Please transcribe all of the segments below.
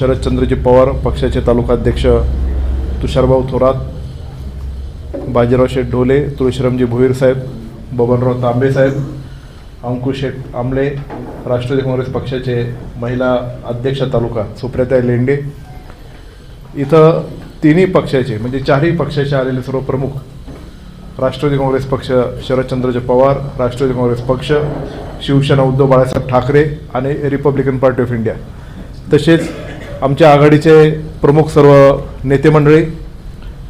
शरदचंद्रजी पवार पक्षाचे तालुकाध्यक्ष तुषारभाऊ थोरात बाजीराव शेठ ढोले तुळशीरामजी भोईर साहेब बबनराव तांबे साहेब अंकुश शेठ आमले राष्ट्रवादी काँग्रेस पक्षाचे महिला अध्यक्ष तालुका सुप्रिया लेंडे. इथं तिन्ही पक्षाचे म्हणजे चारही पक्षाचे आलेले सर्व प्रमुख राष्ट्रवादी काँग्रेस पक्ष शरदचंद्रजी पवार राष्ट्रवादी काँग्रेस पक्ष शिवसेना उद्धव बाळासाहेब ठाकरे आणि रिपब्लिकन पार्टी ऑफ इंडिया. तसेच आमच्या आघाडीचे प्रमुख सर्व नेते मंडळी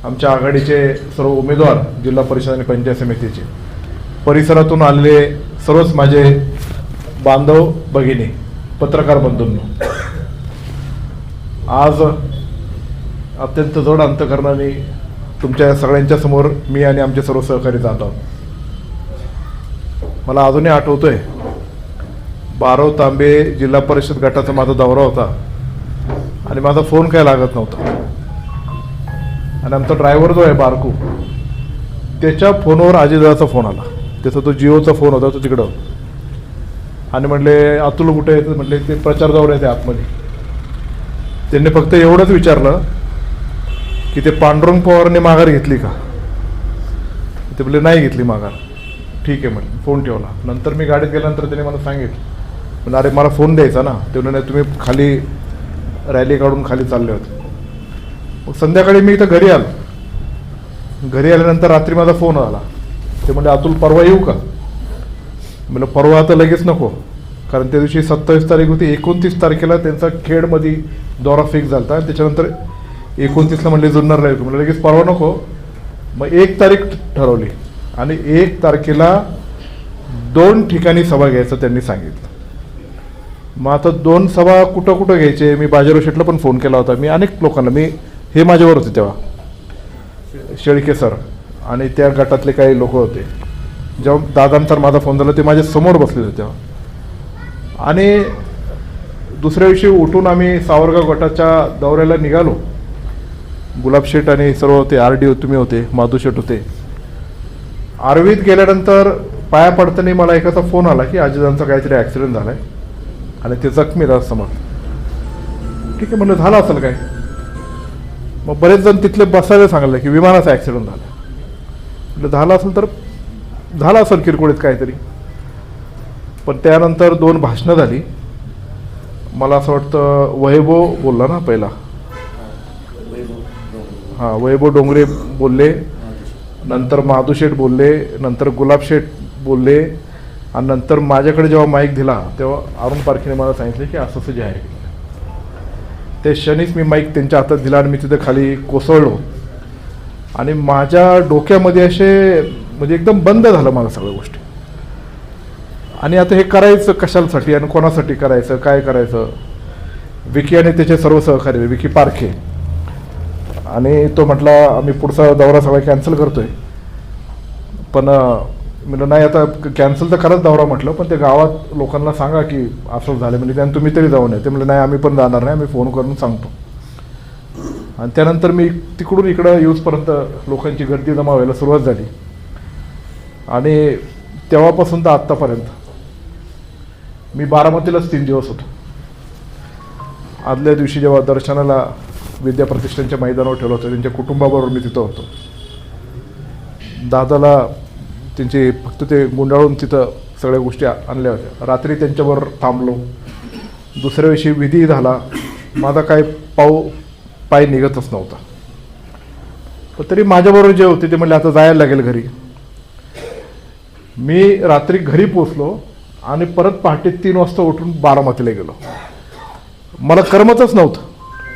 आमच्या आघाडीचे सर्व उमेदवार जिल्हा परिषद आणि पंचायत समितीचे. परिसरातून आलेले सर्वच माझे बांधव भगिनी पत्रकार बंधूंनो आज अत्यंत जोड अंतकरणाने तुमच्या सगळ्यांच्या समोर मी आणि आमचे सर्व सहकारी जात आहोत. मला अजूनही आठवतोय बारव तांबे जिल्हा परिषद गटाचा माझा दौरा होता. आणि माझा फोन काय लागत नव्हता. आणि आमचा ड्रायव्हर जो आहे बारकू त्याच्या फोनवर आजीदाचा फोन आला. त्याचा तो जिओचा फोन होता तो तिकडं. आणि म्हणले अतुल कुठे आहे? म्हटले ते प्रचार जाऊन येते आतमध्ये. त्यांनी फक्त एवढंच विचारलं की ते पांडुरंग पवारने माघार घेतली का? ते म्हणले नाही घेतली माघार. ठीक आहे म्हणे फोन ठेवला. नंतर मी गाडीत गेल्यानंतर त्याने मला सांगितलं. म्हणजे अरे मला फोन द्यायचा ना. ते म्हणे तुम्ही खाली रॅली काढून खाली चालले होते. मग संध्याकाळी मी इथं घरी आलो. घरी आल्यानंतर रात्री माझा फोन आला. ते म्हणजे अतुल परवा येऊ का? म्हणलं परवा आता लगेच नको. कारण त्या दिवशी सत्तावीस तारीख होती. एकोणतीस तारखेला त्यांचा खेडमध्ये दौरा फिक्स झाला होता त्याच्यानंतर एकोणतीसला म्हणले जुन्नर राहील म्हणलं लगेच परवा नको. मग एक तारीख ठरवली. आणि एक तारखेला दोन ठिकाणी सभा घ्यायचं त्यांनी सांगितलं. मग आता दोन सभा कुठं कुठं घ्यायचे? मी बाजारो शेटला पण फोन केला होता. मी अनेक लोकांना मी हे माझ्यावर होते तेव्हा. शेळके सर आणि त्या गटातले काही लोक होते. जेव्हा दादांचा माझा फोन झाला ते माझ्यासमोर बसले होते तेव्हा. आणि दुसऱ्या दिवशी उठून आम्ही सावरगाव गटाच्या दौऱ्याला निघालो. गुलाब शेट आणि सर्व होते आर डी तुम्ही होते माधू शेट होते. आरवीत गेल्यानंतर पाया पडताना मला एकाचा फोन आला की आजीदांचा काहीतरी ॲक्सिडेंट झाला आहे आणि ते जखमी समज. ठीक आहे म्हणलं झालं असेल काय? मग बरेच जण तिथले बसायला सांगितलं की विमानाचा ॲक्सिडेंट झाला. म्हटलं झालं असेल तर झालं असेल किरकोळीत काहीतरी. पण त्यानंतर दोन भाषणं झाली. मला असं वाटतं वैभव बोलला ना पहिला. हां वैभव डोंगरे बोलले. नंतर माधू शेठ बोलले. नंतर गुलाब शेठ बोलले. आणि नंतर माझ्याकडे जेव्हा माईक दिला तेव्हा अरुण पारखीने मला सांगितले की असं असं जे आहे. ते क्षणीच मी माईक त्यांच्या हातात दिला आणि मी तिथे खाली कोसळलो. आणि माझ्या डोक्यामध्ये असे म्हणजे एकदम बंद झालं मला सगळ्या गोष्टी. आणि आता हे करायचं कशासाठी आणि कोणासाठी करायचं काय करायचं? विकी आणि त्याचे सर्व सहकारी विकी पारखे. आणि तो म्हटला आम्ही पुढचा दौरा सगळा कॅन्सल करतोय. पण म्हणलं नाही आता कॅन्सल तर खरंच दौरा म्हटलं पण ते गावात लोकांना सांगा की असं झालं. म्हणजे त्यानं तुम्ही तरी जाऊ नये ते म्हणलं नाही आम्ही पण जाणार नाही आम्ही फोन करून सांगतो. आणि त्यानंतर मी तिकडून इकडं यूजपर्यंत लोकांची गर्दी जमा व्हायला सुरुवात झाली. आणि तेव्हापासून तर आत्तापर्यंत मी बारामतीलाच तीन दिवस होतो. आदल्या दिवशी जेव्हा दर्शनाला विद्याप्रतिष्ठानच्या मैदानावर ठेवलं होतं त्यांच्या कुटुंबाबरोबर मी तिथं होतो. दादाला त्यांचे फक्त ते गुंडाळून तिथं सगळ्या गोष्टी आणल्या होत्या. रात्री त्यांच्याबरोबर थांबलो. दुसऱ्या दिवशी विधी झाला. माझा काय पाऊ पाय निघतच नव्हता. पण तरी माझ्याबरोबर जे होते ते म्हणले आता जायला लागेल घरी. मी रात्री घरी पोचलो आणि परत पहाटे तीन वाजता उठून बारामतीला गेलो. मला करमतच नव्हतं.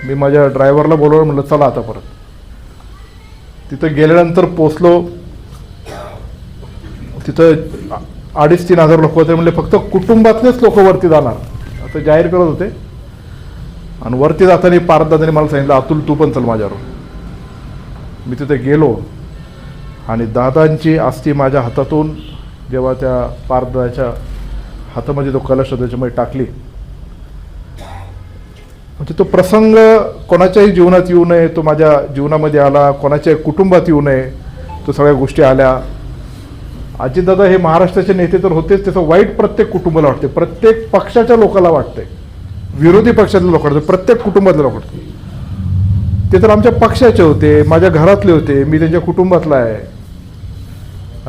मी माझ्या ड्रायव्हरला बोलवलं म्हटलं चला आता परत. तिथं गेल्यानंतर पोचलो तिथं अडीच तीन हजार लोक होते म्हणजे फक्त कुटुंबातलेच लोक वरती जाणार. असं जाहीर करत होते. आणि वरती जाताना पारदादाने मला सांगितलं अतुल तू पण चल माझ्यावर. मी तिथे गेलो. आणि दादांची अस्थी माझ्या हातातून जेव्हा त्या पारदाच्या हातामध्ये तो कलश त्याच्यामध्ये टाकली. म्हणजे तो प्रसंग कोणाच्याही जीवनात येऊ नये तो माझ्या जीवनामध्ये आला कोणाच्याही कुटुंबात येऊ नये तो सगळ्या गोष्टी आल्या. अजितदादा हे महाराष्ट्राचे नेते तर होतेच त्याचं वाईट प्रत्येक कुटुंबाला वाटते प्रत्येक पक्षाच्या लोकाला वाटते विरोधी पक्षातल्या लोकांना प्रत्येक कुटुंबातल्या लोकांना ते तर आमच्या पक्षाचे होते माझ्या घरातले होते मी त्यांच्या कुटुंबातला आहे.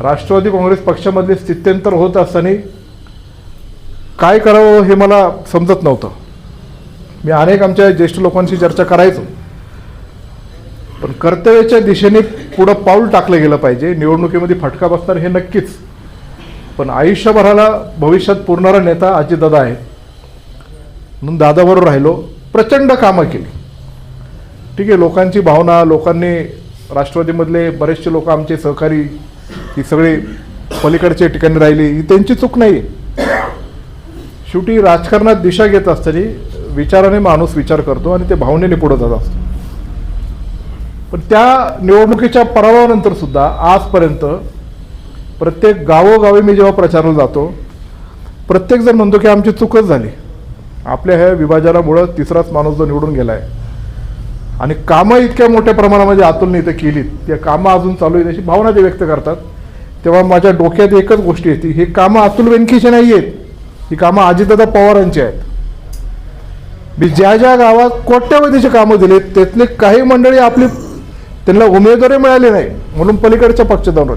राष्ट्रवादी काँग्रेस पक्षामधले स्थित्यंतर होत असताना काय करावं हे मला समजत नव्हतं. मी अनेक आमच्या ज्येष्ठ लोकांशी चर्चा करायचो. पण कर्तव्याच्या दिशेने पुढं पाऊल टाकलं गेलं पाहिजे. निवडणुकीमध्ये फटका बसणार हे नक्कीच. पण आयुष्यभराला भविष्यात पुरणारा नेता अजितदादा आहे म्हणून दादाबरोबर राहिलो. प्रचंड कामं केली. ठीक आहे लोकांची भावना लोकांनी राष्ट्रवादीमधले बरेचसे लोक आमचे सहकारी ही सगळी पलीकडच्या ठिकाणी राहिली. ही त्यांची चूक नाही शेवटी राजकारणात दिशा घेत असताना विचाराने माणूस विचार करतो आणि ते भावनेने पुढं जात असतो. पण त्या निवडणुकीच्या पराभवानंतर सुद्धा आजपर्यंत प्रत्येक गावोगावी मी जेव्हा प्रचाराला जातो प्रत्येकजण म्हणतो की आमची चूकच झाली. आपल्या ह्या विभाजनामुळं तिसराच माणूस जो निवडून गेलाय. आणि कामं इतक्या मोठ्या प्रमाणामध्ये अतुलने इथं केलीत त्या कामं अजून चालू आहेत अशी भावना ते व्यक्त करतात. तेव्हा माझ्या डोक्यात एकच गोष्टी येते ही कामं अतुल वेंकीची नाही आहेत ही कामं अजितदादा पवारांची आहेत. मी ज्या ज्या गावात कोट्यावधीची कामं दिलीत त्यातले काही मंडळी आपली त्यांना उमेदवारी मिळाली नाही म्हणून पलीकडच्या पक्ष जाऊन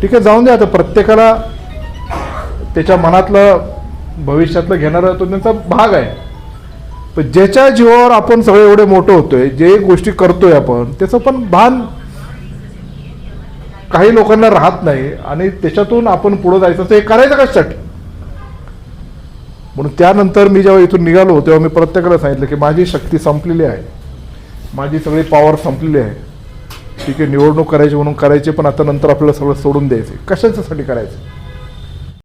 ठीक आहे जाऊन द्या आता प्रत्येकाला त्याच्या मनातलं भविष्यातलं घेणारा तो त्यांचा भाग आहे. पण ज्याच्या जीवावर आपण सगळे एवढे मोठं होतोय जे गोष्टी करतोय आपण त्याचं पण भान काही लोकांना राहत नाही आणि त्याच्यातून आपण पुढे जायचं तर हे करायचं कशासाठी म्हणून त्यानंतर मी जेव्हा इथून निघालो तेव्हा मी प्रत्येकाला सांगितलं की माझी शक्ती संपलेली आहे. माझी सगळी पॉवर संपलेली आहे. ठीक आहे निवडणूक करायची म्हणून करायची पण आता नंतर आपल्याला सगळं सोडून द्यायचं कशाच्यासाठी करायचं